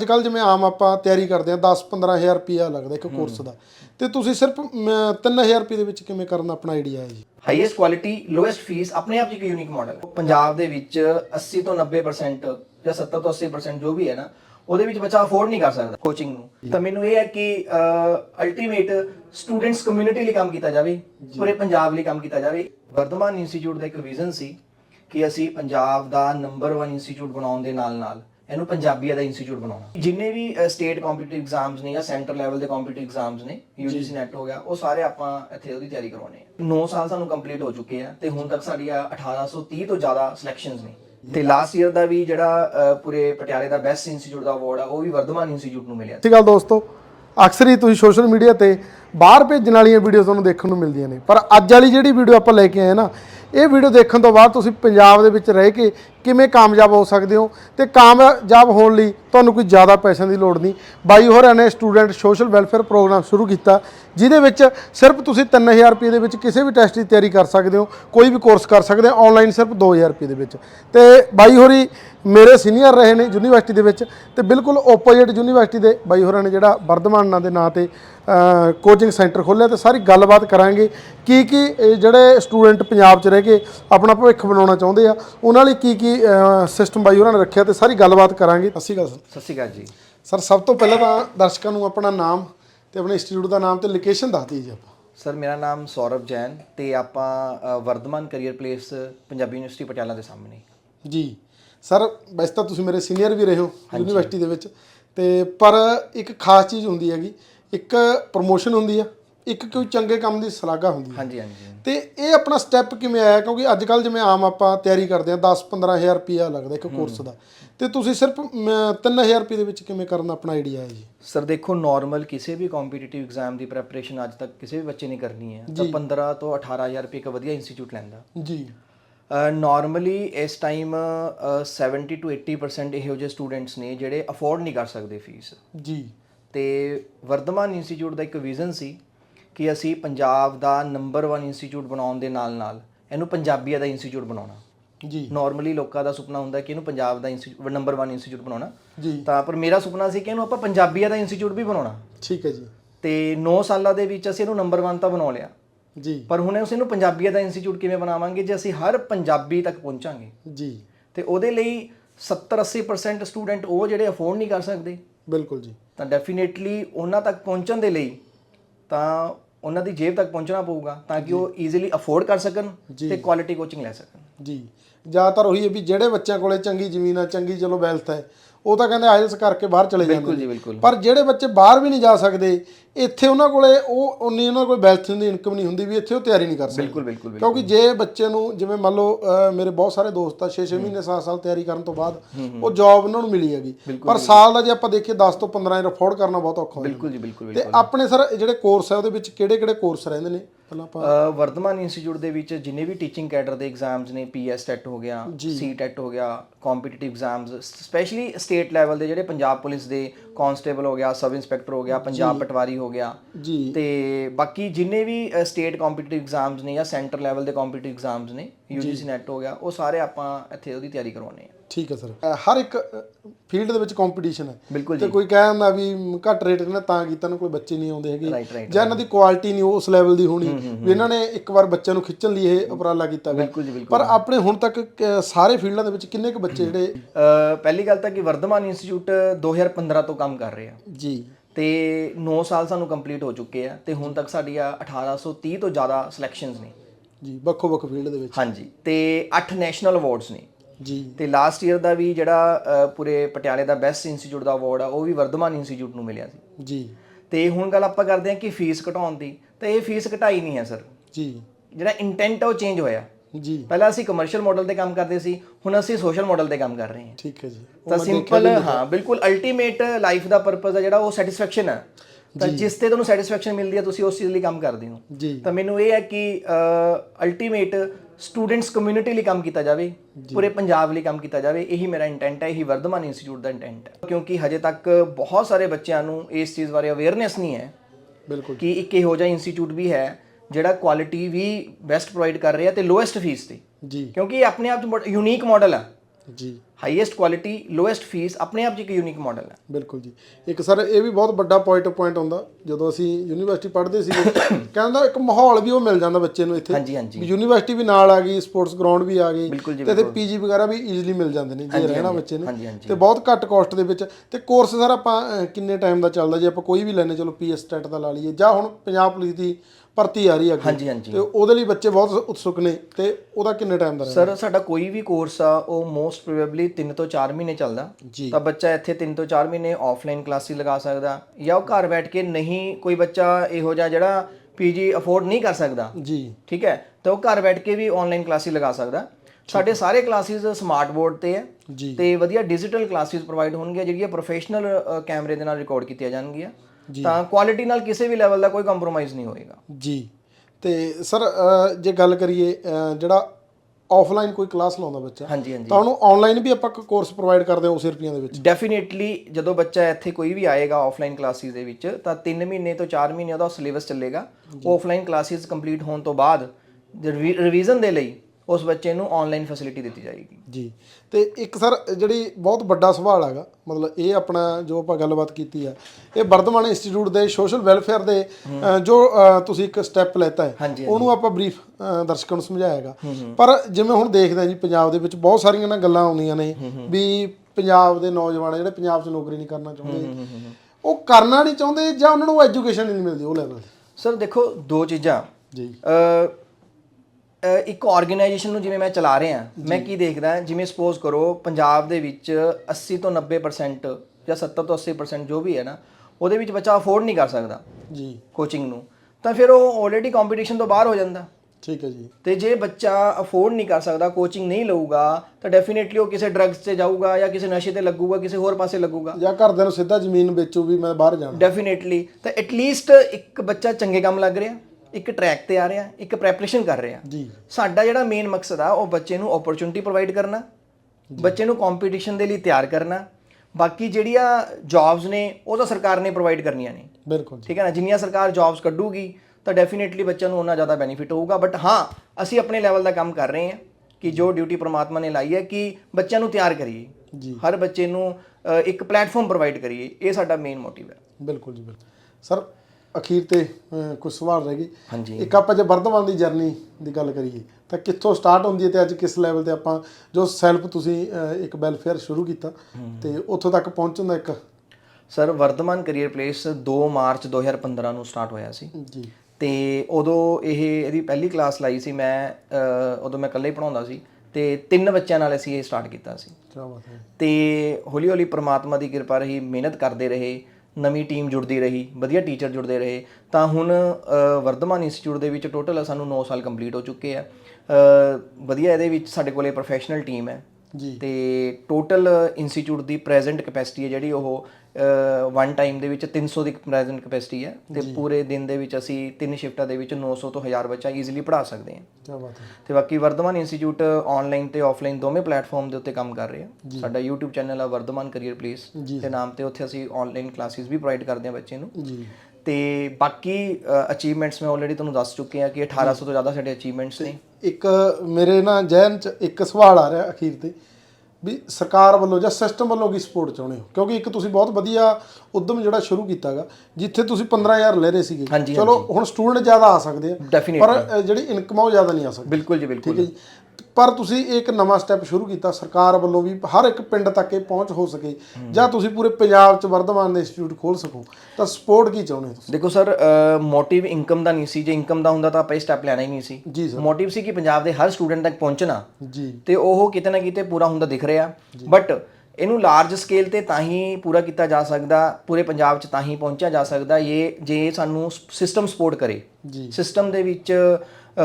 ਅੱਜ ਕੱਲ ਜਿਵੇਂ ਆਮ ਆਪਾਂ ਤਿਆਰੀ ਕਰਦੇ ਆ 10 15000 ਰੁਪਿਆ ਲੱਗਦਾ ਇੱਕ ਕੋਰਸ ਦਾ। ਤੇ ਤੁਸੀਂ ਸਿਰਫ 3000 ਰੁਪਏ ਦੇ ਵਿੱਚ ਕਿਵੇਂ ਕਰਨ ਦਾ ਆਪਣਾ ਆਈਡੀਆ ਹੈ ਜੀ? ਹਾਈਐਸਟ ਕੁਆਲਿਟੀ ਲੋਐਸਟ ਫੀਸ ਆਪਣੇ ਆਪ 'ਚ ਇੱਕ ਯੂਨੀਕ ਮਾਡਲ ਪੰਜਾਬ ਦੇ ਵਿੱਚ 80 ਤੋਂ 90% ਜਾਂ 70 ਤੋਂ 80% ਜੋ ਵੀ ਹੈ ਨਾ ਉਹਦੇ ਵਿੱਚ ਬੱਚਾ ਅਫੋਰਡ ਨਹੀਂ ਕਰ ਸਕਦਾ ਕੋਚਿੰਗ ਨੂੰ। ਤਾਂ ਮੈਨੂੰ ਇਹ ਹੈ ਕਿ ਅਲਟੀਮੇਟ ਸਟੂਡੈਂਟਸ ਕਮਿਊਨਿਟੀ ਲਈ ਕੰਮ ਕੀਤਾ ਜਾਵੇ ਪੂਰੇ ਪੰਜਾਬ ਲਈ ਕੰਮ ਕੀਤਾ ਜਾਵੇ। ਵਰਧਮਾਨ ਇੰਸਟੀਚਿਊਟ ਦਾ ਇੱਕ ਵਿਜ਼ਨ ਸੀ ਕਿ ਅਸੀਂ ਪੰਜਾਬ ਦਾ ਨੰਬਰ 1 ਇੰਸਟੀਚਿਊਟ ਬਣਾਉਣ ਦੇ ਨਾਲ ਨਾਲ ਇਹਨੂੰ ਪੰਜਾਬੀਆ ਦਾ ਇੰਸਟੀਚਿਊਟ ਬਣਾਉਣਾ। ਜਿੰਨੇ ਵੀ ਸਟੇਟ ਕੰਪੀਟੀਟਿਵ ਐਗਜ਼ਾਮਸ ਨੇ ਜਾਂ ਸੈਂਟਰ ਲੈਵਲ ਦੇ ਕੰਪੀਟੀਟਿਵ ਐਗਜ਼ਾਮਸ ਨੇ ਯੂਜੀਸੀ ਨੈਟ ਹੋ ਗਿਆ ਉਹ ਸਾਰੇ ਆਪਾਂ ਇੱਥੇ ਉਹਦੀ ਤਿਆਰੀ ਕਰਵਾਉਣੇ ਆ। 9 ਸਾਲ ਸਾਨੂੰ ਕੰਪਲੀਟ ਹੋ ਚੁੱਕੇ ਆ ਤੇ ਹੁਣ ਤੱਕ ਸਾਡੀਆਂ 1830 ਤੋਂ ਜ਼ਿਆਦਾ ਸਿਲੈਕਸ਼ਨਸ ਨੇ। ਤੇ ਲਾਸਟ ਈਅਰ ਦਾ ਵੀ ਜਿਹੜਾ ਪੂਰੇ ਪਟਿਆਲੇ ਦਾ ਬੈਸਟ ਇੰਸਟੀਚਿਊਟ ਦਾ ਅਵਾਰਡ ਆ ਉਹ ਵੀ ਵਰਧਮਾਨ ਇੰਸਟੀਚਿਊਟ ਨੂੰ ਮਿਲਿਆ। ਸ਼੍ਰੀ ਅਕਾਲ ਦੋਸਤੋ। ਅਕਸਰ ਹੀ ਤੁਸੀਂ ਸੋਸ਼ਲ ਮੀਡੀਆ ਤੇ ਬਾਹਰ ਭੇਜਣ ਵਾਲੀਆਂ ਵੀਡੀਓ ਤੁਹਾਨੂੰ ਦੇਖਣ ਨੂੰ ਮਿਲਦੀਆਂ ਨੇ। ਪਰ ਅੱਜ ਵਾਲੀ ਜਿਹੜੀ ਵੀਡੀਓ ਆਪਾਂ ਲੈ ਕੇ ਆਏ ਨਾ, ਇਹ ਵੀਡੀਓ ਦੇਖਣ ਤੋਂ ਬਾਅਦ ਤੁਸੀਂ ਪੰਜਾਬ ਦੇ ਵਿੱਚ ਰਹਿ ਕੇ ਕਿਵੇਂ ਕਾਮਯਾਬ ਹੋ ਸਕਦੇ ਹੋ ਤੇ ਕਾਮਯਾਬ ਹੋਣ ਲਈ ਤੁਹਾਨੂੰ ਕੋਈ ਜ਼ਿਆਦਾ ਪੈਸਿਆਂ ਦੀ ਲੋੜ ਨਹੀਂ। ਬਾਈ ਹੋਰਾਂ ਨੇ ਸਟੂਡੈਂਟ ਸੋਸ਼ਲ ਵੈਲਫੇਅਰ ਪ੍ਰੋਗਰਾਮ ਸ਼ੁਰੂ ਕੀਤਾ, ਜਿਹਦੇ ਵਿੱਚ ਸਿਰਫ ਤੁਸੀਂ 3000 ਰੁਪਏ ਦੇ ਵਿੱਚ ਕਿਸੇ ਵੀ ਟੈਸਟ ਦੀ ਤਿਆਰੀ ਕਰ ਸਕਦੇ ਹੋ, ਕੋਈ ਵੀ ਕੋਰਸ ਕਰ ਸਕਦੇ ਹੋ ਆਨਲਾਈਨ ਸਿਰਫ 2000 ਰੁਪਏ ਦੇ ਵਿੱਚ। ਤੇ ਬਾਈ ਹੋਰੀ ਮੇਰੇ ਸੀਨੀਅਰ ਰਹੇ ਨੇ ਯੂਨੀਵਰਸਿਟੀ ਦੇ ਵਿੱਚ ਤੇ ਬਿਲਕੁਲ ਓਪੋਜਿਟ ਯੂਨੀਵਰਸਿਟੀ ਦੇ ਬਾਈ ਹੋਰਾਂ ਨੇ ਜਿਹੜਾ ਵਰਧਮਾਨ ਨਾਂ ਦੇ ਨਾਂ ਤੇ ਕੋਚਿੰਗ ਸੈਂਟਰ ਖੋਲ੍ਹਿਆ ਤੇ ਸਾਰੀ ਗੱਲਬਾਤ ਕਰਾਂਗੇ ਕੀ ਕੀ ਜਿਹੜੇ ਸਟੂਡੈਂਟ ਪੰਜਾਬ 'ਚ ਰਹਿ ਕੇ ਆਪਣਾ ਭਵਿੱਖ ਬਣਾਉਣਾ ਚਾਹੁੰਦੇ ਆ ਉਹਨਾਂ ਲਈ ਕੀ ਕੀ ਸਿਸਟਮ ਬਾਈ ਹੋਰਾਂ ਨੇ ਰੱਖਿਆ ਤੇ ਸਾਰੀ ਗੱਲਬਾਤ ਕਰਾਂਗੇ। ਸਤਿ ਸ਼੍ਰੀ ਅਕਾਲ ਸਰ। ਸਤਿ ਸ਼੍ਰੀ ਅਕਾਲ ਜੀ। ਸਰ ਸਭ ਤੋਂ ਪਹਿਲਾਂ ਤਾਂ ਦਰਸ਼ਕਾਂ ਨੂੰ ਆਪਣਾ ਨਾਮ ਤੇ ਆਪਣੇ ਇੰਸਟੀਚਿਊਟ ਦਾ ਨਾਮ ਤੇ ਲੋਕੇਸ਼ਨ ਦੱਸ ਦਿਓ ਜੀ ਆਪਾਂ। ਸਰ ਮੇਰਾ ਨਾਮ ਸੌਰਵ ਜੈਨ ਤੇ ਆਪਾਂ Vardhman career place Punjabi university Patiala ਦੇ ਸਾਹਮਣੇ। ਜੀ। ਸਰ ਵੈਸੇ ਤਾਂ ਤੁਸੀਂ ਮੇਰੇ ਸੀਨੀਅਰ ਵੀ ਰਹੇ ਹੋ ਯੂਨੀਵਰਸਿਟੀ ਦੇ ਵਿੱਚ ਤੇ ਪਰ ਇੱਕ ਖਾਸ ਚੀਜ਼ ਹੁੰਦੀ ਹੈਗੀ ਇੱਕ ਪ੍ਰੋਮੋਸ਼ਨ ਹੁੰਦੀ ਆ ਇੱਕ ਕੋਈ ਚੰਗੇ ਕੰਮ ਦੀ ਸ਼ਲਾਘਾ ਹੁੰਦੀ ਹੈ ਹਾਂਜੀ ਹਾਂਜੀ ਤੇ ਇਹ ਆਪਣਾ ਸਟੈਪ ਕਿਵੇਂ ਆਇਆ? ਕਿਉਂਕਿ ਅੱਜ ਕੱਲ ਜਿਵੇਂ ਆਮ ਆਪਾਂ ਤਿਆਰੀ ਕਰਦੇ ਆ 10 15000 ਰੁਪਿਆ ਲੱਗਦਾ ਇੱਕ ਕੋਰਸ ਦਾ। ਤੇ ਤੁਸੀਂ ਸਿਰਫ 3000 ਰੁਪਏ ਦੇ ਵਿੱਚ ਕਿਵੇਂ ਕਰਨ ਦਾ ਆਪਣਾ ਆਈਡੀਆ ਹੈ ਜੀ? ਸਰ ਦੇਖੋ ਨਾਰਮਲ ਕਿਸੇ ਵੀ ਕੰਪੀਟੀਟਿਵ ਐਗਜ਼ਾਮ ਦੀ ਪ੍ਰੈਪਰੇਸ਼ਨ ਅੱਜ ਤੱਕ ਕਿਸੇ ਵੀ ਬੱਚੇ ਨੇ ਕਰਨੀ ਹੈ। ਤਾਂ 15 ਤੋਂ 18000 ਰੁਪਏ ਇੱਕ ਵਧੀਆ ਇੰਸਟੀਚਿਊਟ ਲੈਂਦਾ। ਜੀ। ਨਾਰਮਲੀ ਇਸ ਟਾਈਮ 70 ਤੋਂ 80% ਇਹੋ ਜਿਹੇ ਸਟੂਡੈਂਟਸ ਨੇ ਜਿਹੜੇ ਅਫੋਰਡ ਨਹੀਂ ਕਰ ਸਕਦੇ ਫੀਸ ਜੀ। ਤੇ ਵਰਧਮਾਨ ਇੰਸਟੀਚਿਊਟ ਦਾ ਇੱਕ ਵਿਜ਼ਨ ਸੀ ਕਿ ਅਸੀਂ ਪੰਜਾਬ ਦਾ ਨੰਬਰ 1 ਇੰਸਟੀਚਿਊਟ ਬਣਾਉਣ ਦੇ ਨਾਲ ਨਾਲ ਇਹਨੂੰ ਪੰਜਾਬੀਆ ਦਾ ਇੰਸਟੀਚਿਊਟ ਬਣਾਉਣਾ। ਜੀ। ਨਾਰਮਲੀ ਲੋਕਾਂ ਦਾ ਸੁਪਨਾ ਹੁੰਦਾ ਕਿ ਇਹਨੂੰ ਪੰਜਾਬ ਦਾ ਇੰਸਟੀਚਿਊਟ ਨੰਬਰ 1 ਇੰਸਟੀਚਿਊਟ ਬਣਾਉਣਾ। ਜੀ। ਤਾਂ ਪਰ ਮੇਰਾ ਸੁਪਨਾ ਸੀ ਕਿ ਇਹਨੂੰ ਆਪਾਂ ਪੰਜਾਬੀਆ ਦਾ ਇੰਸਟੀਚਿਊਟ ਵੀ ਬਣਾਉਣਾ। ਠੀਕ ਹੈ ਜੀ। ਤੇ 9 ਸਾਲਾਂ ਦੇ ਵਿੱਚ ਅਸੀਂ ਇਹਨੂੰ ਨੰਬਰ 1 ਤਾਂ ਬਣਾ ਲਿਆ। ਜੀ। ਪਰ ਹੁਣ ਅਸੀਂ ਇਹਨੂੰ ਪੰਜਾਬੀਆ ਦਾ ਇੰਸਟੀਚਿਊਟ ਕਿਵੇਂ ਬਣਾਵਾਂਗੇ ਜੇ ਅਸੀਂ ਹਰ ਪੰਜਾਬੀ ਤੱਕ ਪਹੁੰਚਾਂਗੇ। ਜੀ। ਤੇ ਉਹਦੇ ਲਈ 70 80% ਸਟੂਡੈਂਟ ਉਹ ਜਿਹੜੇ ਅਫੋਰਡ ਨਹੀਂ ਕਰ ਸਕਦੇ। ਬਿਲਕੁਲ ਜੀ। ਤਾਂ ਡੈਫੀਨੇਟਲੀ ਉਹਨਾਂ ਤੱਕ ਪਹੁੰਚਣ ਦੇ ਲਈ ਤਾਂ ਉਹਨਾਂ ਦੀ ਜੇਬ ਤੱਕ ਪਹੁੰਚਣਾ ਪਊਗਾ ਤਾਂ ਕਿ ਉਹ ਈਜ਼ੀਲੀ ਅਫੋਰਡ ਕਰ ਸਕਣ ਤੇ ਕੁਆਲਿਟੀ ਕੋਚਿੰਗ ਲੈ ਸਕਣ। ਜੀ। ਜ਼ਿਆਦਾਤਰ ਉਹੀ ਹੈ ਵੀ ਜਿਹੜੇ ਬੱਚਿਆਂ ਕੋਲੇ ਚੰਗੀ ਜ਼ਮੀਨ ਆ ਚੰਗੀ ਚਲੋ ਵੈਲਥ ਹੈ ਉਹ ਤਾਂ ਕਹਿੰਦੇ ਆਇਲਸ ਕਰਕੇ ਬਾਹਰ ਚਲੇ ਜਾਂਦੇ ਬਿਲਕੁਲ ਜੀ ਬਿਲਕੁਲ। ਪਰ ਜਿਹੜੇ ਬੱਚੇ ਬਾਹਰ ਵੀ ਨਹੀਂ ਜਾ ਸਕਦੇ ਇੱਥੇ ਉਹਨਾਂ ਕੋਲੇ ਉਹ ਉਨੀ ਉਹਨਾਂ ਕੋਲ ਵੈਲਥ ਦੀ ਇਨਕਮ ਨਹੀਂ ਹੁੰਦੀ ਵੀ ਇੱਥੇ ਉਹ ਤਿਆਰੀ ਨਹੀਂ ਕਰ ਸਕਦੇ। ਬਿਲਕੁਲ ਬਿਲਕੁਲ। ਕਿਉਂਕਿ ਜੇ ਬੱਚੇ ਨੂੰ ਜਿਵੇਂ ਮੰਨ ਲਓ ਮੇਰੇ ਬਹੁਤ ਸਾਰੇ ਦੋਸਤ ਆ 6-6 ਮਹੀਨੇ 7 ਸਾਲ ਤਿਆਰੀ ਕਰਨ ਤੋਂ ਬਾਅਦ ਉਹ ਜੌਬ ਉਹਨਾਂ ਨੂੰ ਮਿਲੀ ਹੈਗੀ। ਪਰ ਸਾਲ ਦਾ ਜੇ ਆਪਾਂ ਦੇਖੀਏ 10 ਤੋਂ 15 ਅਫੋਰਡ ਅਫੋਰਡ ਕਰਨਾ ਬਹੁਤ ਔਖਾ ਹੋ ਜਾਂਦਾ। ਬਿਲਕੁਲ ਜੀ ਬਿਲਕੁਲ ਤੇ ਆਪਣੇ ਸਰ ਜਿਹੜੇ ਕੋਰਸ ਹੈ ਉਹਦੇ ਵਿੱਚ ਕਿਹੜੇ ਕਿਹੜੇ ਕੋਰਸ ਰਹਿੰਦੇ ਨੇ? ਪਹਿਲਾਂ ਆਪਾਂ ਅ, ਵਰਧਮਾਨ ਇੰਸਟੀਚਿਊਟ ਦੇ ਵਿੱਚ ਜਿੰਨੇ ਵੀ ਟੀਚਿੰਗ ਕੈਡਰ ਦੇ ਐਗਜ਼ਾਮਸ ਨੇ ਪੀਐਸ ਟੈਟ ਹੋ ਗਿਆ ਸੀ ਟੈਟ ਹੋ ਗਿਆ competitive exams specially state level ਦੇ ਜਿਹੜੇ ਪੰਜਾਬ ਪੁਲਿਸ ਦੇ ਕਾਂਸਟੇਬਲ ਹੋ ਗਿਆ ਸਬ ਇੰਸਪੈਕਟਰ ਹੋ ਗਿਆ ਪੰਜਾਬ ਪਟਵਾਰੀ ਹੋ ਗਿਆ। ਜੀ। ਤੇ ਬਾਕੀ ਜਿੰਨੇ ਵੀ ਸਟੇਟ ਕੰਪੀਟੀਟਿਵ ਐਗਜ਼ਾਮਸ ਨੇ ਜਾਂ ਸੈਂਟਰ ਲੈਵਲ ਦੇ ਕੰਪੀਟੀਟਿਵ ਐਗਜ਼ਾਮਸ ਨੇ ਯੂਜੀਸੀ ਨੈਟ ਹੋ ਗਿਆ ਉਹ ਸਾਰੇ ਆਪਾਂ ਇੱਥੇ ਉਹਦੀ ਤਿਆਰੀ ਕਰਵਾਉਣੇ ਆ ਠੀਕ ਹੈ ਸਰ। ਹਰ ਇੱਕ ਫੀਲਡ ਦੇ ਵਿੱਚ ਕੰਪੀਟੀਸ਼ਨ ਹੈ। ਤੇ ਕੋਈ ਕਹਿ ਦਿੰਦਾ ਵੀ ਘੱਟ ਰੇਟ ਨੇ ਤਾਂ ਕੀਤਾ ਨੂੰ ਕੋਈ ਬੱਚੇ ਨਹੀਂ ਆਉਂਦੇ ਹੈਗੇ। ਜਾਂ ਇਹਨਾਂ ਦੀ ਕੁਆਲਿਟੀ ਨਹੀਂ ਉਸ ਲੈਵਲ ਦੀ ਹੋਣੀ। ਵੀ ਇਹਨਾਂ ਨੇ ਇੱਕ ਵਾਰ ਬੱਚਿਆਂ ਨੂੰ ਖਿੱਚਣ ਲਈ ਇਹ ਉਪਰਾਲਾ ਕੀਤਾ ਗਿਆ ਪਰ ਆਪਣੇ ਹੁਣ ਤੱਕ ਸਾਰੇ ਫੀਲਡਾਂ ਦੇ ਵਿੱਚ ਕਿੰਨੇ ਕੁ ਬੱਚੇ ਜਿਹੜੇ ਪਹਿਲੀ ਗੱਲ ਤਾਂ ਕਿ ਵਰਧਮਾਨ ਇੰਸਟੀਚਿਊਟ 2015 ਤੋਂ ਕੰਮ ਕਰ ਰਿਹਾ ਜੀ। ਤੇ 9 ਸਾਲ ਸਾਨੂੰ ਕੰਪਲੀਟ ਹੋ ਚੁੱਕੇ ਆ ਤੇ ਹੁਣ ਤੱਕ ਸਾਡੀਆਂ 1830 ਤੋਂ ਜ਼ਿਆਦਾ ਸਿਲੈਕਸ਼ਨਸ ਨੇ। ਜੀ ਵੱਖੋ ਵੱਖ ਫੀਲਡ ਦੇ ਵਿੱਚ। ਹਾਂਜੀ ਤੇ 8 ਨੈਸ਼ਨਲ ਅਵਾਰਡਸ ਨੇ। ਜੀ। ਤੇ ਲਾਸਟ ਈਅਰ ਦਾ ਵੀ ਜਿਹੜਾ ਪੂਰੇ ਪਟਿਆਲੇ ਦਾ ਬੈਸਟ ਇੰਸਟੀਚਿਊਟ ਦਾ ਅਵਾਰਡ ਆ ਉਹ ਵੀ ਵਰਧਮਾਨ ਇੰਸਟੀਚਿਊਟ ਨੂੰ ਮਿਲਿਆ ਸੀ। ਜੀ। ਤੇ ਹੁਣ ਗੱਲ ਆਪਾਂ ਕਰਦੇ ਹਾਂ ਕਿ ਫੀਸ ਘਟਾਉਣ ਦੀ। ਤਾਂ ਇਹ ਫੀਸ ਘਟਾਈ ਨਹੀਂ ਹੈ ਸਰ ਜੀ। ਜਿਹੜਾ ਇੰਟੈਂਟ ਆ ਉਹ ਚੇਂਜ ਹੋਇਆ। ਜੀ। ਪਹਿਲਾਂ ਅਸੀਂ ਕਮਰਸ਼ੀਅਲ ਮਾਡਲ ਤੇ ਕੰਮ ਕਰਦੇ ਸੀ ਹੁਣ ਅਸੀਂ ਸੋਸ਼ਲ ਮਾਡਲ ਤੇ ਕੰਮ ਕਰ ਰਹੇ ਹਾਂ। ਠੀਕ ਹੈ ਜੀ। ਤਾਂ ਸਿੰਪਲ ਹਾਂ ਬਿਲਕੁਲ ਅਲਟੀਮੇਟ ਲਾਈਫ ਦਾ ਪਰਪਸ ਹੈ ਜਿਹੜਾ ਉਹ ਸੈਟੀਸਫੈਕਸ਼ਨ ਹੈ। ਤਾਂ ਜਿਸ ਤੇ ਤੁਹਾਨੂੰ ਸੈਟੀਸਫੈਕਸ਼ਨ ਮਿਲਦੀ ਹੈ ਤੁਸੀਂ ਉਸ ਚੀਜ਼ ਲਈ ਕੰਮ ਕਰਦੇ ਹੋ। ਤਾਂ ਮੈਨੂੰ ਇਹ ਹੈ ਕਿ ਅਲਟੀਮੇਟ ਸਟੂਡੈਂਟਸ ਕਮਿਊਨਿਟੀ ਲਈ ਕੰਮ ਕੀਤਾ ਜਾਵੇ ਪੂਰੇ ਪੰਜਾਬ ਲਈ ਕੰਮ ਕੀਤਾ ਜਾਵੇ ਇਹੀ ਮੇਰਾ ਇੰਟੈਂਟ ਹੈ ਇਹੀ ਵਰਧਮਾਨ ਇੰਸਟੀਚਿਊਟ ਦਾ ਇੰਟੈਂਟ ਹੈ। ਕਿਉਂਕਿ ਹਜੇ ਤੱਕ ਬਹੁਤ ਸਾਰੇ ਬੱਚਿਆਂ ਨੂੰ ਇਸ ਚੀਜ਼ ਬਾਰੇ ਅਵੇਅਰਨੈਸ ਨਹੀਂ ਹੈ ਬਿਲਕੁਲ। ਕਿ ਇੱਕ ਇਹੋ ਜਿਹਾ ਇੰਸਟੀਚਿਊਟ ਵੀ ਹੈ ਜਿਹੜਾ ਕੁਆਲਿਟੀ ਵੀ ਬੈਸਟ ਪ੍ਰੋਵਾਈਡ ਕਰ ਰਿਹਾ ਤੇ ਲੋਐਸਟ ਫੀਸ ਤੇ। ਜੀ। ਕਿਉਂਕਿ ਇਹ ਆਪਣੇ ਆਪ ਚ ਯੂਨੀਕ ਮਾਡਲ ਹੈ ਜੀ। ਹਾਈਐਸਟ ਕੁਆਲਿਟੀ ਲੋਐਸਟ ਫੀਸ ਆਪਣੇ ਆਪ 'ਚ ਇੱਕ ਯੂਨੀਕ ਮਾਡਲ ਹੈ ਬਿਲਕੁਲ ਜੀ। ਇੱਕ ਸਰ ਇਹ ਵੀ ਬਹੁਤ ਵੱਡਾ ਪੁਆਇੰਟ ਪੁਆਇੰਟ ਹੁੰਦਾ ਜਦੋਂ ਅਸੀਂ ਯੂਨੀਵਰਸਿਟੀ ਪੜ੍ਹਦੇ ਸੀਗੇ ਕਹਿੰਦਾ ਇੱਕ ਮਾਹੌਲ ਵੀ ਉਹ ਮਿਲ ਜਾਂਦਾ ਬੱਚੇ ਨੂੰ ਇੱਥੇ। ਹਾਂਜੀ ਹਾਂਜੀ। ਯੂਨੀਵਰਸਿਟੀ ਵੀ ਨਾਲ ਆ ਗਈ ਸਪੋਰਟਸ ਗਰਾਊਂਡ ਵੀ ਆ ਗਈ। ਤੇ ਇੱਥੇ ਪੀਜੀ ਵਗੈਰਾ ਵੀ ਈਜ਼ੀਲੀ ਮਿਲ ਜਾਂਦੇ ਨੇ ਜੇ ਰਹਿਣਾ ਬੱਚੇ ਨੇ। ਤੇ ਬਹੁਤ ਘੱਟ ਕਾਸਟ ਦੇ ਵਿੱਚ। ਤੇ ਕੋਰਸ ਸਰ ਆਪਾਂ ਕਿੰਨੇ ਟਾਈਮ ਦਾ ਚੱਲਦਾ? ਜੇ ਆਪਾਂ ਕੋਈ ਵੀ ਲੈਣੇ ਚਲੋ ਪੀਐਸ ਸਟੈਟ ਦਾ ਲਾ ਲਈਏ। ਜਾਂ ਹੁਣ ਪੰਜਾਬ ਪੁਲਿਸ ਦੀ ਭਰਤੀ ਆ ਰਹੀ ਹੈ ਅੱਗੇ। ਹਾਂਜੀ ਹਾਂਜੀ। ਤੇ ਉਹਦੇ ਲਈ ਬੱਚੇ ਬਹੁਤ ਉਤਸੁਕ ਨੇ ਤੇ ਉਹਦਾ ਕਿੰਨੇ ਟਾਈਮ ਦਾ ਰਹਿੰਦਾ ਸਰ ਸਾਡਾ ਕੋਈ ਵੀ ਕੋਰਸ ਆ ਉਹ ਮੋਸਟ ਪ੍ਰੋਬੇਬਲੀ 3 ਤੋਂ 4 ਮਹੀਨੇ ਚੱਲਦਾ। ਜੀ। ਤਾਂ ਬੱਚਾ ਇੱਥੇ 3 ਤੋਂ 4 ਮਹੀਨੇ ਆਫਲਾਈਨ ਕਲਾਸਿਸ ਲਗਾ ਸਕਦਾ ਜਾਂ ਉਹ ਘਰ ਬੈਠ ਕੇ ਨਹੀਂ ਕੋਈ ਬੱਚਾ ਇਹੋ ਜਿਹਾ ਜਿਹੜਾ ਪੀਜੀ ਅਫੋਰਡ ਨਹੀਂ ਕਰ ਸਕਦਾ। ਜੀ। ਠੀਕ ਹੈ? ਤਾਂ ਉਹ ਘਰ ਬੈਠ ਕੇ ਵੀ ਆਨਲਾਈਨ ਕਲਾਸਿਸ ਲਗਾ ਸਕਦਾ। ਸਾਡੇ ਸਾਰੇ ਕਲਾਸਿਸ ਸਮਾਰਟ ਬੋਰਡ ਤੇ ਹੈ ਜੀ। ਤੇ ਵਧੀਆ ਡਿਜੀਟਲ ਕਲਾਸਿਸ ਪ੍ਰੋਵਾਈਡ ਹੋਣਗੀਆਂ ਜਿਹੜੀਆਂ ਪ੍ਰੋਫੈਸ਼ਨਲ ਕੈਮਰੇ ਦੇ ਨਾਲ ਰਿਕਾਰਡ ਕੀਤੀਆਂ ਜਾਣਗੀਆਂ। ਤਾਂ ਕੁਆਲਿਟੀ ਨਾਲ ਕਿਸੇ ਵੀ ਲੈਵਲ ਦਾ ਕੋਈ ਕੰਪਰੋਮਾਈਜ਼ ਨਹੀਂ ਹੋਏਗਾ। ਜੀ। ਤੇ ਸਰ ਜੇ ਗੱਲ ਕਰੀਏ ਜਿਹੜਾ ਆਫਲਾਈਨ ਕੋਈ ਕਲਾਸ ਲਾਉਂਦਾ ਬੱਚਾ ਹਾਂਜੀ ਹਾਂਜੀ। ਤਾਂ ਉਹਨੂੰ ਆਨਲਾਈਨ ਵੀ ਆਪਾਂ ਕੋਰਸ ਪ੍ਰੋਵਾਈਡ ਕਰਦੇ ਹਾਂ ਉਸੇ ਰੁਪਈਆਂ ਦੇ ਵਿੱਚ? ਡੈਫੀਨੇਟਲੀ ਜਦੋਂ ਬੱਚਾ ਇੱਥੇ ਕੋਈ ਵੀ ਆਏਗਾ ਆਫਲਾਈਨ ਕਲਾਸਿਸ ਦੇ ਵਿੱਚ ਤਾਂ 3 ਮਹੀਨੇ ਤੋਂ 4 ਮਹੀਨੇ ਦਾ ਸਿਲੇਬਸ ਚੱਲੇਗਾ। ਆਫਲਾਈਨ ਕਲਾਸਿਸ ਕੰਪਲੀਟ ਹੋਣ ਤੋਂ ਬਾਅਦ ਰਿਵੀਜ਼ਨ ਦੇ ਲਈ ਉਸ ਬੱਚੇ ਨੂੰ ਆਨਲਾਈਨ ਫੈਸਿਲਿਟੀ ਦਿੱਤੀ ਜਾਏਗੀ। ਜੀ। ਤੇ ਇੱਕ ਸਰ ਜਿਹੜੀ ਬਹੁਤ ਵੱਡਾ ਸਵਾਲ ਹੈਗਾ ਮਤਲਬ ਇਹ ਆਪਣਾ ਜੋ ਆਪਾਂ ਗੱਲਬਾਤ ਕੀਤੀ ਆ ਇਹ ਵਰਧਮਾਨ ਇੰਸਟੀਚਿਊਟ ਦੇ ਸੋਸ਼ਲ ਵੈਲਫੇਅਰ ਦੇ ਜੋ ਤੁਸੀਂ ਇੱਕ ਸਟੈਪ ਲੈਤਾ ਹੈ ਉਹਨੂੰ ਆਪਾਂ ਬਰੀਫ ਦਰਸ਼ਕਾਂ ਨੂੰ ਸਮਝਾਇਆਗਾ ਪਰ ਜਿਵੇਂ ਹੁਣ ਦੇਖਦੇ ਆ ਜੀ ਪੰਜਾਬ ਦੇ ਵਿੱਚ ਬਹੁਤ ਸਾਰੀਆਂ ਨਾ ਗੱਲਾਂ ਆਉਂਦੀਆਂ ਨੇ ਵੀ ਪੰਜਾਬ ਦੇ ਨੌਜਵਾਨ ਜਿਹੜੇ ਪੰਜਾਬ 'ਚ ਨੌਕਰੀ ਨਹੀਂ ਕਰਨਾ ਚਾਹੁੰਦੇ। ਉਹ ਕਰਨਾ ਨਹੀਂ ਚਾਹੁੰਦੇ ਜਾਂ ਉਹਨਾਂ ਨੂੰ ਐਜੂਕੇਸ਼ਨ ਨਹੀਂ ਮਿਲਦੀ ਉਹ ਲੈਵਲ ਸਰ ਦੇਖੋ ਦੋ ਚੀਜ਼ਾਂ। ਜੀ। ਅ, ਇੱਕ ਆਰਗੇਨਾਈਜੇਸ਼ਨ ਨੂੰ ਜਿਵੇਂ ਮੈਂ ਚਲਾ ਰਿਹਾ ਮੈਂ ਕੀ ਦੇਖਦਾ ਜਿਵੇਂ ਸਪੋਜ਼ ਕਰੋ ਪੰਜਾਬ ਦੇ ਵਿੱਚ 80 ਤੋਂ 90% ਜਾਂ 70 ਤੋਂ 80% ਜੋ ਵੀ ਹੈ ਨਾ ਉਹਦੇ ਵਿੱਚ ਬੱਚਾ ਅਫੋਰਡ ਨਹੀਂ ਕਰ ਸਕਦਾ ਜੀ। ਕੋਚਿੰਗ ਨੂੰ। ਤਾਂ ਫਿਰ ਉਹ ਆਲਰੇਡੀ ਕੰਪੀਟੀਸ਼ਨ ਤੋਂ ਬਾਹਰ ਹੋ ਜਾਂਦਾ। ਠੀਕ ਹੈ ਜੀ। ਤੇ ਜੇ ਬੱਚਾ ਅਫੋਰਡ ਨਹੀਂ ਕਰ ਸਕਦਾ ਕੋਚਿੰਗ ਨਹੀਂ ਲਊਗਾ ਤਾਂ ਡੈਫੀਨਿਟਲੀ ਉਹ ਕਿਸੇ ਡਰੱਗਸ ਤੇ ਜਾਊਗਾ ਜਾਂ ਕਿਸੇ ਨਸ਼ੇ ਤੇ ਲੱਗੂਗਾ ਕਿਸੇ ਹੋਰ ਪਾਸੇ ਲੱਗੂਗਾ। ਜਾਂ ਘਰਦਿਆਂ ਨੂੰ ਸਿੱਧਾ ਜ਼ਮੀਨ ਵੇਚੋ ਵੀ ਮੈਂ ਬਾਹਰ ਜਾਣਾ। ਡੈਫੀਨੇਟਲੀ ਤਾਂ ਐਟਲੀਸਟ ਇੱਕ ਬੱਚਾ ਚੰਗੇ ਕੰਮ ਲੱਗ ਰਿਹਾ। ਇੱਕ ਟਰੈਕ ਤੇ ਆ ਰਿਹਾ ਇੱਕ ਪ੍ਰੈਪਰੇਸ਼ਨ ਕਰ ਰਿਹਾ। ਜੀ। ਸਾਡਾ ਜਿਹੜਾ ਮੇਨ ਮਕਸਦ ਆ ਉਹ ਬੱਚੇ ਨੂੰ ਓਪਰਚੁਨਿਟੀ ਪ੍ਰੋਵਾਈਡ ਕਰਨਾ ਬੱਚੇ ਨੂੰ ਕੰਪੀਟੀਸ਼ਨ ਦੇ ਲਈ ਤਿਆਰ ਕਰਨਾ ਬਾਕੀ ਜਿਹੜੀਆਂ ਜੌਬਸ ਨੇ ਉਹ ਤਾਂ ਸਰਕਾਰ ਨੇ ਪ੍ਰੋਵਾਈਡ ਕਰਨੀਆਂ ਨੇ। ਬਿਲਕੁਲ ਠੀਕ ਹੈ ਨਾ? ਜਿੰਨੀਆਂ ਸਰਕਾਰ ਜੌਬਸ ਕੱਢੂਗੀ ਤਾਂ ਡੈਫੀਨੇਟਲੀ ਬੱਚਿਆਂ ਨੂੰ ਉਹਨਾਂ ਜ਼ਿਆਦਾ ਬੈਨੀਫਿਟ ਹੋਊਗਾ। ਬਟ ਹਾਂ ਅਸੀਂ ਆਪਣੇ ਲੈਵਲ ਦਾ ਕੰਮ ਕਰ ਰਹੇ ਹਾਂ ਕਿ ਜੋ ਡਿਊਟੀ ਪ੍ਰਮਾਤਮਾ ਨੇ ਲਾਈ ਹੈ ਕਿ ਬੱਚਿਆਂ ਨੂੰ ਤਿਆਰ ਕਰੀਏ। ਜੀ। ਹਰ ਬੱਚੇ ਨੂੰ ਇੱਕ ਪਲੇਟਫਾਰਮ ਪ੍ਰੋਵਾਈਡ ਕਰੀਏ। ਇਹ ਸਾਡਾ ਮੇਨ ਮੋਟਿਵ ਹੈ। ਬਿਲਕੁਲ ਜੀ ਬਿਲਕੁਲ। ਸਰ ਅਖੀਰ ਤੇ ਅਹ, ਕੁਝ ਸਵਾਲ ਰਹਿ ਗਏ ਹਾਂਜੀ। ਇੱਕ ਆਪਾਂ ਜੇ ਵਰਧਮਾਨ ਦੀ ਜਰਨੀ ਦੀ ਗੱਲ ਕਰੀਏ ਤਾਂ ਕਿੱਥੋਂ ਸਟਾਰਟ ਹੁੰਦੀ ਹੈ ਤੇ ਅੱਜ ਕਿਸ ਲੈਵਲ ਤੇ ਆਪਾਂ ਜੋ ਸੈਲਫ ਤੁਸੀਂ ਅਹ, ਇੱਕ ਵੈਲਫੇਅਰ ਸ਼ੁਰੂ ਕੀਤਾ ਤੇ ਉੱਥੋਂ ਤੱਕ ਪਹੁੰਚਣ ਦਾ ਇੱਕ sir Vardhman career place 2 March 2015 ਨੂੰ ਸਟਾਰਟ ਹੋਇਆ ਸੀ। ਜੀ। ਤੇ ਉਦੋਂ ਇਹ ਇਹਦੀ ਪਹਿਲੀ ਕਲਾਸ ਲਾਈ ਸੀ ਮੈਂ ਉਦੋਂ ਮੈਂ ਇਕੱਲੇ ਹੀ ਪੜਾਉਂਦਾ ਸੀ ਤੇ ਤਿੰਨ ਬੱਚਿਆਂ ਨਾਲ ਅਸੀਂ ਇਹ ਸਟਾਰਟ ਕੀਤਾ ਸੀ। ਕੀ ਬਾਤ ਹੈ। ਤੇ ਹੌਲੀ ਹੌਲੀ ਪ੍ਰਮਾਤਮਾ ਦੀ ਕਿਰਪਾ ਰਹੀ ਮਿਹਨਤ ਕਰਦੇ ਰਹੇ ਨਵੀਂ ਟੀਮ ਜੁੜਦੀ ਰਹੀ ਵਧੀਆ ਟੀਚਰ ਜੁੜਦੇ ਰਹੇ ਤਾਂ ਹੁਣ ਵਰਧਮਾਨ ਇੰਸਟੀਚਿਊਟ ਦੇ ਵਿੱਚ ਟੋਟਲ ਸਾਨੂੰ 9 ਸਾਲ ਕੰਪਲੀਟ ਹੋ ਚੁੱਕੇ ਆ। ਵਧੀਆ ਇਹਦੇ ਵਿੱਚ ਸਾਡੇ ਕੋਲੇ ਪ੍ਰੋਫੈਸ਼ਨਲ ਟੀਮ ਹੈ। ਜੀ। ਤੇ ਟੋਟਲ ਇੰਸਟੀਚਿਊਟ ਦੀ ਪ੍ਰੈਜ਼ੈਂਟ ਕੈਪੈਸਿਟੀ ਹੈ ਜਿਹੜੀ ਉਹ ਵਨ ਟਾਈਮ ਦੇ ਵਿੱਚ 300 ਦੀ ਪ੍ਰੈਜ਼ੈਂਟ ਕੈਪੈਸਿਟੀ ਹੈ ਤੇ ਪੂਰੇ ਦਿਨ ਦੇ ਵਿੱਚ ਅਸੀਂ ਤਿੰਨ ਸ਼ਿਫਟਾਂ ਦੇ ਵਿੱਚ 900 ਤੋਂ 1000 ਬੱਚਾ ਈਜ਼ੀਲੀ ਪੜ੍ਹਾ ਸਕਦੇ ਹਾਂ। ਕੀ ਬਾਤ ਹੈ। ਤੇ ਬਾਕੀ ਵਰਧਮਾਨ ਇੰਸਟੀਚਿਊਟ ਆਨਲਾਈਨ ਤੇ ਆਫਲਾਈਨ ਦੋਵੇਂ ਪਲੇਟਫਾਰਮ ਦੇ ਉੱਤੇ ਕੰਮ ਕਰ ਰਿਹਾ ਸਾਡਾ YouTube ਚੈਨਲ ਆ ਵਰਧਮਾਨ ਕੈਰੀਅਰ ਪਲੇਸ। ਦੇ ਨਾਮ ਤੇ ਉੱਥੇ ਅਸੀਂ ਆਨਲਾਈਨ ਕਲਾਸਿਸ ਵੀ ਪ੍ਰੋਵਾਈਡ ਕਰਦੇ ਹਾਂ ਬੱਚੇ ਨੂੰ। ਜੀ। ਤੇ ਬਾਕੀ ਅਚੀਵਮੈਂਟਸ ਮੈਂ ਆਲਰੇਡੀ ਤੁਹਾਨੂੰ ਦੱਸ ਚੁੱਕੇ ਹਾਂ ਕਿ 1800 ਤੋਂ ਜ਼ਿਆਦਾ ਸਾਡੇ ਅਚੀਵਮੈਂਟਸ ਨੇ। ਇੱਕ ਮੇਰੇ ਨਾ ਜਹਿਨ ਚ ਇੱਕ ਸਵਾਲ ਆ ਰਿਹਾ ਅਖੀਰ ਤੇ। ਵੀ ਸਰਕਾਰ ਵੱਲੋਂ ਜਾਂ ਸਿਸਟਮ ਵੱਲੋਂ ਕੀ ਸਪੋਰਟ ਚਾਹੁੰਦੇ ਹੋ? ਕਿਉਂਕਿ ਇੱਕ ਤੁਸੀਂ ਬਹੁਤ ਵਧੀਆ ਉਦਮ ਜਿਹੜਾ ਸ਼ੁਰੂ ਕੀਤਾਗਾ ਜਿੱਥੇ ਤੁਸੀਂ 15000 ਲੈ ਰਹੇ ਸੀਗੇ। ਚਲੋ ਹੁਣ ਸਟੂਡੈਂਟ ਜ਼ਿਆਦਾ ਆ ਸਕਦੇ ਆ। ਪਰ ਜਿਹੜੀ ਇਨਕਮ ਉਹ ਜ਼ਿਆਦਾ ਨਹੀਂ ਆ ਸਕਦੀ। ਬਿਲਕੁਲ ਜੀ ਬਿਲਕੁਲ। ਠੀਕ ਹੈ ਜੀ। ਪਰ ਤੁਸੀਂ ਇੱਕ ਨਵਾਂ ਸਟੈਪ ਸ਼ੁਰੂ ਕੀਤਾ ਸਰਕਾਰ ਵੱਲੋਂ ਵੀ ਹਰ ਇੱਕ ਪਿੰਡ ਤੱਕ ਇਹ ਪਹੁੰਚ ਹੋ ਸਕੇ ਜਾਂ ਤੁਸੀਂ ਪੂਰੇ ਪੰਜਾਬ 'ਚ ਵਰਧਮਾਨ ਦੇ ਇੰਸਟੀਚਿਊਟ ਖੋਲ ਸਕੋ ਤਾਂ ਸਪੋਰਟ ਕੀ ਚਾਹੁੰਦੇ ਤੁਸੀਂ? ਦੇਖੋ ਸਰ ਮੋਟਿਵ ਇਨਕਮ ਦਾ ਨਹੀਂ ਸੀ ਜੇ ਇਨਕਮ ਦਾ ਹੁੰਦਾ ਤਾਂ ਆਪਾਂ ਇਹ ਸਟੈਪ ਲੈਣਾ ਹੀ ਨਹੀਂ ਸੀ। ਮੋਟਿਵ ਸੀ ਕਿ ਪੰਜਾਬ ਦੇ ਹਰ ਸਟੂਡੈਂਟ ਤੱਕ ਪਹੁੰਚਣਾ। ਜੀ। ਤੇ ਉਹ ਕਿਤੇ ਨਾ ਕਿਤੇ ਪੂਰਾ ਹੁੰਦਾ ਦਿਖ ਰਿਹਾ। ਬਟ ਇਹਨੂੰ ਲਾਰਜ ਸਕੇਲ ਤੇ ਤਾਂ ਹੀ ਪੂਰਾ ਕੀਤਾ ਜਾ ਸਕਦਾ ਪੂਰੇ ਪੰਜਾਬ 'ਚ ਤਾਂ ਹੀ ਪਹੁੰਚਿਆ ਜਾ ਸਕਦਾ ਇਹ ਜੇ ਸਾਨੂੰ ਸਿਸਟਮ ਸਪੋਰਟ ਕਰੇ। ਜੀ। ਸਿਸਟਮ ਦੇ ਵਿੱਚ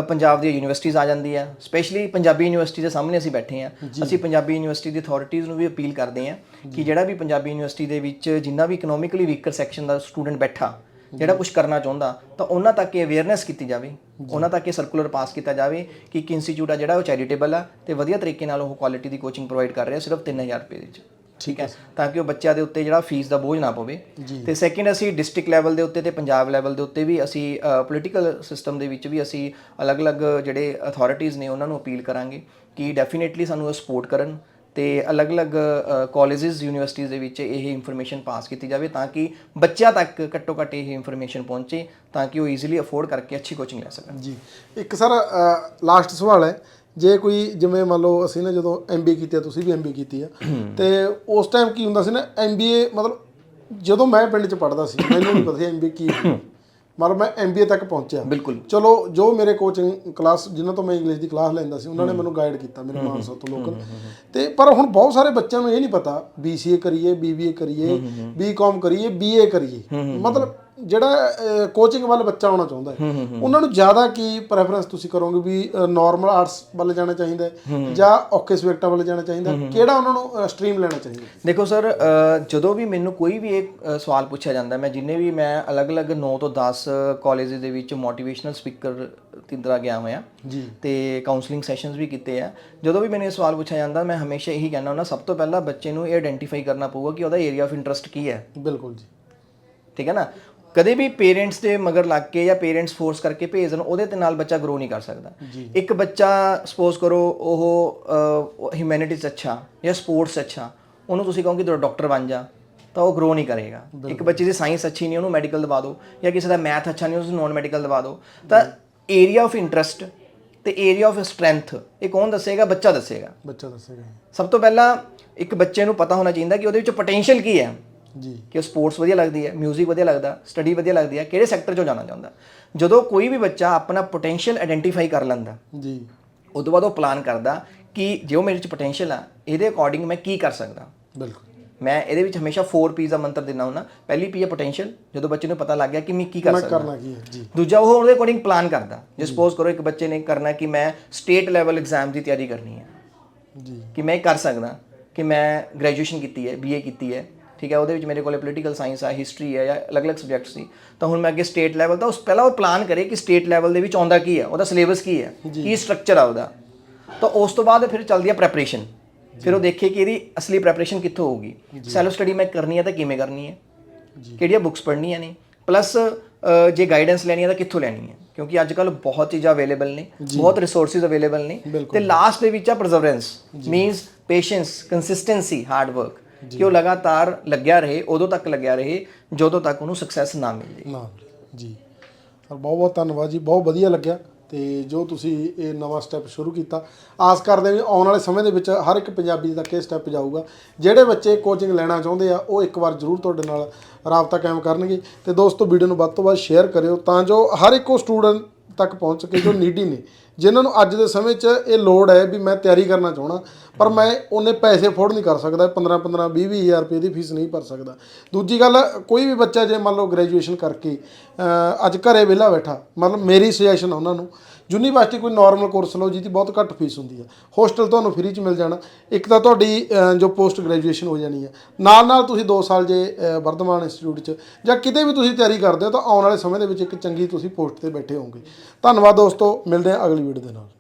ਪੰਜਾਬ ਦੀਆਂ ਯੂਨੀਵਰਸਿਟੀਜ਼ ਆ ਜਾਂਦੀ ਆ। ਸਪੈਸ਼ਲੀ ਪੰਜਾਬੀ ਯੂਨੀਵਰਸਿਟੀ ਦੇ ਸਾਹਮਣੇ ਅਸੀਂ ਬੈਠੇ ਆ। ਅਸੀਂ ਪੰਜਾਬੀ ਯੂਨੀਵਰਸਿਟੀ ਦੀ ਅਥਾਰਟੀਜ਼ ਨੂੰ ਵੀ ਅਪੀਲ ਕਰਦੇ ਆ ਕਿ ਜਿਹੜਾ ਵੀ ਪੰਜਾਬੀ ਯੂਨੀਵਰਸਿਟੀ ਦੇ ਵਿੱਚ ਜਿੰਨਾ ਵੀ ਇਕਨੋਮਿਕਲੀ ਵੀਕਰ ਸੈਕਸ਼ਨ ਦਾ ਸਟੂਡੈਂਟ ਬੈਠਾ ਜਿਹੜਾ ਕੁਝ ਕਰਨਾ ਚਾਹੁੰਦਾ ਤਾਂ ਉਹਨਾਂ ਤੱਕ ਇਹ ਅਵੇਅਰਨੈਸ ਕੀਤੀ ਜਾਵੇ। ਉਹਨਾਂ ਤੱਕ ਇਹ ਸਰਕੂਲਰ ਪਾਸ ਕੀਤਾ ਜਾਵੇ ਕਿ ਇੱਕ ਇੰਸਟੀਚਿਊਟ ਆ ਜਿਹੜਾ ਉਹ ਚੈਰੀਟੇਬਲ ਆ ਤੇ ਵਧੀਆ ਤਰੀਕੇ ਨਾਲ ਉਹ ਕੁਆਲਿਟੀ ਦੀ ਕੋਚਿੰਗ ਪ੍ਰੋਵਾਈਡ ਕਰ ਰਿਹਾ ਸਿਰਫ 3000 ਰੁਪਏ ਦੇ ਵਿੱਚ। ਠੀਕ ਹੈ ਤਾਂ ਕਿ ਉਹ ਬੱਚਿਆਂ ਦੇ ਉੱਤੇ ਜਿਹੜਾ ਫੀਸ ਦਾ ਬੋਝ ਨਾ ਪਵੇ। ਤੇ ਸੈਕਿੰਡ ਅਸੀਂ ਡਿਸਟ੍ਰਿਕਟ ਲੈਵਲ ਦੇ ਉੱਤੇ ਤੇ ਪੰਜਾਬ ਲੈਵਲ ਦੇ ਉੱਤੇ ਵੀ ਅਸੀਂ ਪੋਲੀਟੀਕਲ ਸਿਸਟਮ ਦੇ ਵਿੱਚ ਵੀ ਅਸੀਂ ਅਲੱਗ-ਅਲੱਗ ਜਿਹੜੇ ਅਥਾਰਟੀਆਂ ਨੇ ਉਹਨਾਂ ਨੂੰ ਅਪੀਲ ਕਰਾਂਗੇ ਕਿ ਡੈਫੀਨੇਟਲੀ ਸਾਨੂੰ ਉਹ ਸਪੋਰਟ ਕਰਨ ਤੇ ਅਲੱਗ-ਅਲੱਗ ਕਾਲਜਸ ਯੂਨੀਵਰਸਿਟੀਜ਼ ਦੇ ਵਿੱਚ ਇਹ ਇਨਫੋਰਮੇਸ਼ਨ ਪਾਸ ਕੀਤੀ ਜਾਵੇ ਤਾਂ ਕਿ ਬੱਚਿਆਂ ਤੱਕ ਘੱਟੋ ਘੱਟ ਇਹ ਇਨਫੋਰਮੇਸ਼ਨ ਪਹੁੰਚੇ ਤਾਂ ਕਿ ਉਹ ਈਜ਼ੀਲੀ ਅਫੋਰਡ ਕਰਕੇ ਅੱਛੀ ਕੋਚਿੰਗ ਲੈ ਸਕਣ। ਜੀ। ਇੱਕ ਸਰ ਲਾਸਟ ਸਵਾਲ ਹੈ। ਜੇ ਕੋਈ ਜਿਵੇਂ ਮੰਨ ਲਓ ਅਸੀਂ ਨਾ ਜਦੋਂ ਐਮਬੀਏ ਕੀਤੀ ਆ ਤੁਸੀਂ ਵੀ ਐਮਬੀਏ ਕੀਤੀ ਆ ਤੇ ਉਸ ਟਾਈਮ ਕੀ ਹੁੰਦਾ ਸੀ ਨਾ ਐਮਬੀਏ ਮਤਲਬ ਜਦੋਂ ਮੈਂ ਪਿੰਡ 'ਚ ਪੜਦਾ ਸੀ ਮੈਨੂੰ ਨਹੀਂ ਪਤਾ ਸੀ ਐਮਬੀਏ ਕੀ। ਮਤਲਬ ਮੈਂ ਐਮਬੀਏ ਤੱਕ ਪਹੁੰਚਿਆ। ਬਿਲਕੁਲ। ਚਲੋ ਜੋ ਮੇਰੇ ਕੋਚਿੰਗ ਕਲਾਸ ਜਿਨ੍ਹਾਂ ਤੋਂ ਮੈਂ ਇੰਗਲਿਸ਼ ਦੀ ਕਲਾਸ ਲੈਂਦਾ ਸੀ ਉਹਨਾਂ ਨੇ ਮੈਨੂੰ ਗਾਈਡ ਕੀਤਾ ਮੇਰੇ ਮਾਨਸਾ ਤੋਂ ਲੋਕਲ। ਤੇ ਪਰ ਹੁਣ ਬਹੁਤ ਸਾਰੇ ਬੱਚਿਆਂ ਨੂੰ ਇਹ ਨਹੀਂ ਪਤਾ BCA ਕਰੀਏ BBA ਕਰੀਏ BCom ਕਰੀਏ BA ਕਰੀਏ। ਮਤਲਬ ਜਿਹੜਾ ਕੋਚਿੰਗ ਵੱਲ ਬੱਚਾ ਆਉਣਾ ਚਾਹੁੰਦਾ ਹੈ ਉਹਨਾਂ ਨੂੰ ਜ਼ਿਆਦਾ ਕੀ ਪ੍ਰੈਫਰੈਂਸ ਤੁਸੀਂ ਕਰੋਗੇ ਵੀ ਨਾਰਮਲ ਆਰਟਸ ਵੱਲ ਜਾਣਾ ਚਾਹੀਦਾ ਹੈ ਜਾਂ ਔਖੇ ਸਬਜੈਕਟਾਂ ਵੱਲ ਜਾਣਾ ਚਾਹੀਦਾ ਹੈ? ਕਿਹੜਾ ਉਹਨਾਂ ਨੂੰ ਸਟਰੀਮ ਲੈਣਾ ਚਾਹੀਦਾ ਦੇਖੋ ਸਰ ਜਦੋਂ ਵੀ ਮੈਨੂੰ ਕੋਈ ਵੀ ਇੱਕ ਸਵਾਲ ਪੁੱਛਿਆ ਜਾਂਦਾ ਮੈਂ ਜਿੰਨੇ ਵੀ ਮੈਂ ਅਲੱਗ-ਅਲੱਗ 9 ਤੋਂ 10 ਕਾਲਜਸ ਦੇ ਵਿੱਚ ਮੋਟੀਵੇਸ਼ਨਲ ਸਪੀਕਰ ਤਰ੍ਹਾਂ ਗਿਆ ਹੋਇਆ ਜੀ। ਤੇ ਕਾਉਂਸਲਿੰਗ ਸੈਸ਼ਨਸ ਵੀ ਕੀਤੇ ਆ ਜਦੋਂ ਵੀ ਮੈਨੂੰ ਇਹ ਸਵਾਲ ਪੁੱਛਿਆ ਜਾਂਦਾ ਮੈਂ ਹਮੇਸ਼ਾ ਇਹੀ ਕਹਿੰਦਾ ਹੁੰਦਾ ਸਭ ਤੋਂ ਪਹਿਲਾਂ ਬੱਚੇ ਨੂੰ ਇਹ ਆਇਡੈਂਟੀਫਾਈ ਕਰਨਾ ਪਊਗਾ ਕਿ ਉਹਦਾ ਏਰੀਆ ਆਫ ਇੰਟਰਸਟ ਕੀ ਹੈ। ਬਿਲਕੁਲ ਜੀ। ਠੀਕ ਹੈ ਨਾ? ਕਦੇ ਵੀ ਪੇਰੈਂਟਸ ਦੇ ਮਗਰ ਲੱਗ ਕੇ ਜਾਂ ਪੇਰੈਂਟਸ ਫੋਰਸ ਕਰਕੇ ਭੇਜ ਦੇਣ ਉਹਦੇ ਤੇ ਨਾਲ ਬੱਚਾ ਗਰੋ ਨਹੀਂ ਕਰ ਸਕਦਾ। ਇੱਕ ਬੱਚਾ ਸਪੋਜ਼ ਕਰੋ ਉਹ ਹਿਊਮੈਨਿਟੀਜ਼ ਅੱਛਾ ਜਾਂ ਸਪੋਰਟਸ ਅੱਛਾ ਉਹਨੂੰ ਤੁਸੀਂ ਕਹੋਗੇ ਤੂੰ ਡਾਕਟਰ ਬਣ ਜਾ ਤਾਂ ਉਹ ਗਰੋ ਨਹੀਂ ਕਰੇਗਾ। ਇੱਕ ਬੱਚੇ ਦੀ ਸਾਇੰਸ ਅੱਛੀ ਨਹੀਂ ਉਹਨੂੰ ਮੈਡੀਕਲ ਦਵਾ ਦਿਓ ਜਾਂ ਕਿਸੇ ਦਾ ਮੈਥ ਅੱਛਾ ਨਹੀਂ ਉਸਨੂੰ ਨਾਨ ਮੈਡੀਕਲ ਦਵਾ ਦਿਓ ਤਾਂ ਏਰੀਆ ਆਫ ਇੰਟਰਸਟ ਤੇ ਏਰੀਆ ਆਫ ਸਟਰੈਂਥ ਇਹ ਕੌਣ ਦੱਸੇਗਾ? ਬੱਚਾ ਦੱਸੇਗਾ। ਬੱਚਾ ਦੱਸੇਗਾ। ਸਭ ਤੋਂ ਪਹਿਲਾਂ ਇੱਕ ਬੱਚੇ ਨੂੰ ਪਤਾ ਹੋਣਾ ਚਾਹੀਦਾ ਕਿ ਉਹਦੇ ਵਿੱਚ ਪੋਟੈਂਸ਼ੀਅਲ ਕੀ ਹੈ। ਜੀ। ਕਿ ਉਹ ਸਪੋਰਟਸ ਵਧੀਆ ਲੱਗਦੀ ਹੈ 뮤직 ਵਧੀਆ ਲੱਗਦਾ ਸਟੱਡੀ ਵਧੀਆ ਲੱਗਦੀ ਹੈ ਕਿਹੜੇ ਸੈਕਟਰ 'ਚੋਂ ਜਾਣਾ ਚਾਹੁੰਦਾ? ਜਦੋਂ ਕੋਈ ਵੀ ਬੱਚਾ ਆਪਣਾ ਪੋਟੈਂਸ਼ੀਅਲ ਆਇਡੈਂਟੀਫਾਈ ਕਰ ਲੈਂਦਾ ਜੀ। ਉਸ ਤੋਂ ਬਾਅਦ ਉਹ ਪਲਾਨ ਕਰਦਾ ਕਿ ਜੋ ਮੇਰੇ 'ਚ ਪੋਟੈਂਸ਼ੀਅਲ ਆ ਇਹਦੇ ਅਕੋਰਡਿੰਗ ਮੈਂ ਕੀ ਕਰ ਸਕਦਾ? ਬਿਲਕੁਲ। ਮੈਂ ਇਹਦੇ ਵਿੱਚ ਹਮੇਸ਼ਾ 4 ਪੀਸ ਦਾ ਮੰਤਰ ਦਿੰਦਾ ਹੁੰਦਾ ਪਹਿਲੀ ਪੀ ਹੈ ਪੋਟੈਂਸ਼ੀਅਲ ਜਦੋਂ ਬੱਚੇ ਨੂੰ ਪਤਾ ਲੱਗ ਗਿਆ ਕਿ ਮੈਂ ਕੀ ਕਰ ਮੈਂ ਸਕਦਾ। ਕਰਨਾ ਕੀ ਹੈ ਜੀ। ਦੂਜਾ ਉਹ ਉਹਦੇ ਅਕੋਰਡਿੰਗ ਪਲਾਨ ਕਰਦਾ ਜੇ ਸਪੋਜ਼ ਕਰੋ ਇੱਕ ਬੱਚੇ ਨੇ ਕਰਨਾ ਕਿ ਮੈਂ ਸਟੇਟ ਲੈਵਲ ਐਗਜ਼ਾਮ ਦੀ ਤਿਆਰੀ ਕਰਨੀ ਹੈ ਜੀ। ਕਿ ਮੈਂ ਕਰ ਸਕਦਾ ਕਿ ਮੈਂ ਗ੍ਰੈਜੂਏਸ਼ਨ ਕੀਤੀ ਹੈ ਬੀਏ ਕੀਤੀ ਹੈ ਠੀਕ ਹੈ ਉਹਦੇ ਵਿੱਚ ਮੇਰੇ ਕੋਲੇ ਪੋਲੀਟੀਕਲ ਸਾਇੰਸ ਆ ਹਿਸਟਰੀ ਹੈ ਜਾਂ ਅਲੱਗ-ਅਲੱਗ ਸਬਜੈਕਟ ਸੀ। ਤਾਂ ਹੁਣ ਮੈਂ ਅੱਗੇ ਸਟੇਟ ਲੈਵਲ ਦਾ ਉਸ ਪਹਿਲਾਂ ਉਹ ਪਲਾਨ ਕਰੇ ਕਿ ਸਟੇਟ ਲੈਵਲ ਦੇ ਵਿੱਚ ਆਉਂਦਾ ਕੀ ਹੈ ਉਹਦਾ ਸਿਲੇਬਸ ਕੀ ਹੈ ਕੀ ਸਟਰਕਚਰ ਆ ਉਹਦਾ। ਤਾਂ ਉਸ ਤੋਂ ਬਾਅਦ ਫਿਰ ਚੱਲਦੀ ਹੈ ਪ੍ਰੈਪਰੇਸ਼ਨ ਫਿਰ ਉਹ ਦੇਖੇ ਕਿ ਇਹਦੀ ਅਸਲੀ ਪ੍ਰੈਪਰੇਸ਼ਨ ਕਿੱਥੋਂ ਹੋਊਗੀ। ਸੈਲਫ ਸਟੱਡੀ ਮੈਂ ਕਰਨੀ ਹੈ ਤਾਂ ਕਿਵੇਂ ਕਰਨੀ ਹੈ? ਕਿਹੜੀਆਂ ਬੁੱਕਸ ਪੜ੍ਹਨੀਆਂ ਨੇ? ਪਲੱਸ ਜੇ ਗਾਈਡੈਂਸ ਲੈਣੀ ਹੈ ਤਾਂ ਕਿੱਥੋਂ ਲੈਣੀ ਹੈ? ਕਿਉਂਕਿ ਅੱਜ ਕੱਲ ਬਹੁਤ ਚੀਜ਼ਾਂ ਅਵੇਲੇਬਲ ਨੇ ਬਹੁਤ ਰਿਸੋਰਸਿਸ ਅਵੇਲੇਬਲ ਨੇ। ਤੇ ਲਾਸਟ ਦੇ ਵਿੱਚ ਆ perseverance means patience consistency hard work ਕਿ ਉਹ ਲਗਾਤਾਰ ਲੱਗਿਆ ਰਹੇ, ਉਦੋਂ ਤੱਕ ਲੱਗਿਆ ਰਹੇ, ਜਦੋਂ ਤੱਕ ਉਹਨੂੰ ਸਕਸੈਸ ਨਾ ਮਿਲ। ਜੇ ਨਾ ਜੀ। ਔਰ ਬਹੁਤ ਬਹੁਤ ਧੰਨਵਾਦ ਜੀ, ਬਹੁਤ ਵਧੀਆ ਲੱਗਿਆ। ਤੇ ਜੋ ਤੁਸੀਂ ਇਹ ਨਵਾਂ ਸਟੈਪ ਸ਼ੁਰੂ ਕੀਤਾ, ਆਸ ਕਰਦੇ ਹਾਂ ਵੀ ਆਉਣ ਵਾਲੇ ਸਮੇਂ ਦੇ ਵਿੱਚ ਹਰ ਇੱਕ ਪੰਜਾਬੀ ਤੱਕ ਇਹ ਸਟੈਪ ਜਾਊਗਾ। ਜਿਹੜੇ ਬੱਚੇ ਕੋਚਿੰਗ ਲੈਣਾ ਚਾਹੁੰਦੇ ਆ, ਉਹ ਇੱਕ ਵਾਰ ਜ਼ਰੂਰ ਤੁਹਾਡੇ ਨਾਲ ਰਾਬਤਾ ਕਾਇਮ ਕਰਨਗੇ। ਤੇ ਦੋਸਤੋ ਵੀਡੀਓ ਨੂੰ ਵੱਧ ਤੋਂ ਵੱਧ ਸ਼ੇਅਰ ਕਰਿਓ, ਤਾਂ ਜੋ ਹਰ ਇੱਕ ਉਹ ਸਟੂਡੈਂਟ ਤੱਕ ਪਹੁੰਚ ਸਕੇ ਜੋ ਨੀਡੀ ਨੇ। ਜਿਨ੍ਹਾਂ ਨੂੰ ਅੱਜ ਦੇ ਸਮੇਂ 'ਚ ਇਹ ਲੋੜ ਹੈ ਵੀ ਮੈਂ ਤਿਆਰੀ ਕਰਨਾ ਚਾਹਣਾ ਪਰ ਮੈਂ ਉਹਨੇ ਪੈਸੇ ਅਫੋਰਡ ਨਹੀਂ ਕਰ ਸਕਦਾ 15 15 20 20 ਹਜ਼ਾਰ ਰੁਪਏ ਦੀ ਫੀਸ ਨਹੀਂ ਭਰ ਸਕਦਾ। ਦੂਜੀ ਗੱਲ, ਕੋਈ ਵੀ ਬੱਚਾ ਜੇ ਮੰਨ ਲਓ ਗ੍ਰੈਜੂਏਸ਼ਨ ਕਰਕੇ ਅੱਜ ਘਰੇ ਵਿਹਲਾ ਬੈਠਾ, ਮਤਲਬ ਮੇਰੀ ਸੁਜੈਸ਼ਨ ਉਹਨਾਂ ਨੂੰ, ਯੂਨੀਵਰਸਿਟੀ ਕੋਈ ਨਾਰਮਲ ਕੋਰਸ ਲਓ ਜਿਹਦੀ ਬਹੁਤ ਘੱਟ ਫੀਸ ਹੁੰਦੀ ਹੈ ਹੋਸਟਲ ਤੁਹਾਨੂੰ ਫ੍ਰੀ ਚ ਮਿਲ ਜਾਣਾ। ਇੱਕ ਤਾਂ ਤੁਹਾਡੀ ਜੋ ਪੋਸਟ ਗ੍ਰੈਜੂਏਸ਼ਨ ਹੋ ਜਾਣੀ ਹੈ ਨਾਲ ਨਾਲ ਤੁਸੀਂ 2 ਸਾਲ ਜੇ ਵਰਧਮਾਨ ਇੰਸਟੀਚਿਊਟ ਚ ਜਾਂ ਕਿਤੇ ਵੀ ਤੁਸੀਂ ਤਿਆਰੀ ਕਰਦੇ ਹੋ, ਤਾਂ ਆਉਣ ਵਾਲੇ ਸਮੇਂ ਦੇ ਵਿੱਚ ਇੱਕ ਚੰਗੀ ਤੁਸੀਂ ਪੋਸਟ ਤੇ ਬੈਠੇ ਹੋਵੋਗੇ। ਧੰਨਵਾਦ ਦੋਸਤੋ, ਮਿਲਦੇ ਹਾਂ ਅਗਲੀ ਵੀਡੀਓ ਦੇ ਨਾਲ